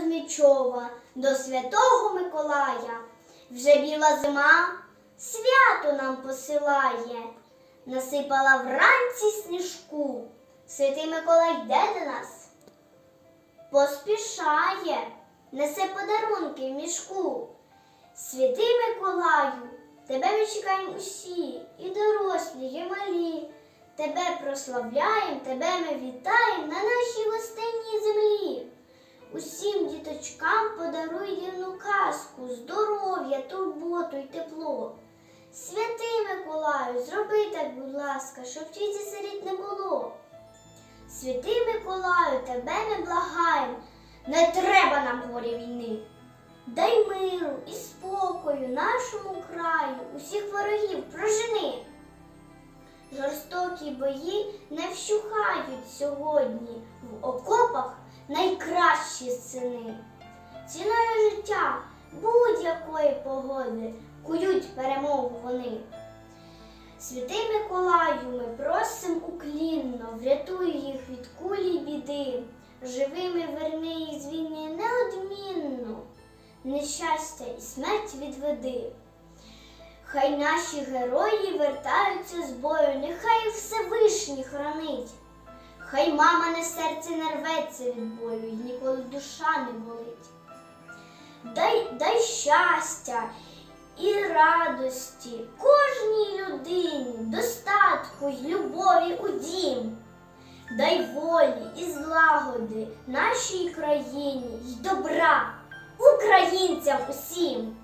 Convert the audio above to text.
Кузьмічова до святого Миколая. Вже біла зима свято нам посилає, насипала вранці сніжку. Святий Миколай йде до нас, поспішає, несе подарунки в мішку. Святий Миколаю, тебе ми чекаємо усі, і дорослі, і малі. Тебе прославляємо, тебе ми вітаємо діточкам подаруй дивну казку, здоров'я, турботу й тепло. Святий Миколаю, зроби так, будь ласка, щоб тіті сиріт не було. Святий Миколаю, тебе ми благаємо, не треба нам горя війни. Дай миру і спокою нашому краю, усіх ворогів прожени. Жорстокі бої не вщухають сьогодні в окопах найкращі сини. Ціною життя будь-якої погоди кують перемогу вони. Святий Миколаю, ми просим уклінно, врятуй їх від кулі біди, живими верни їх з війни неодмінно, нещастя і смерть відведи. Хай наші герої вертаються з бою, нехай Всевишній хранить. Хай мама не серце не рветься від бою, і ніколи душа не болить. Дай, дай щастя і радості кожній людині, достатку й любові у дім. Дай волі і злагоди нашій країні й добра українцям усім.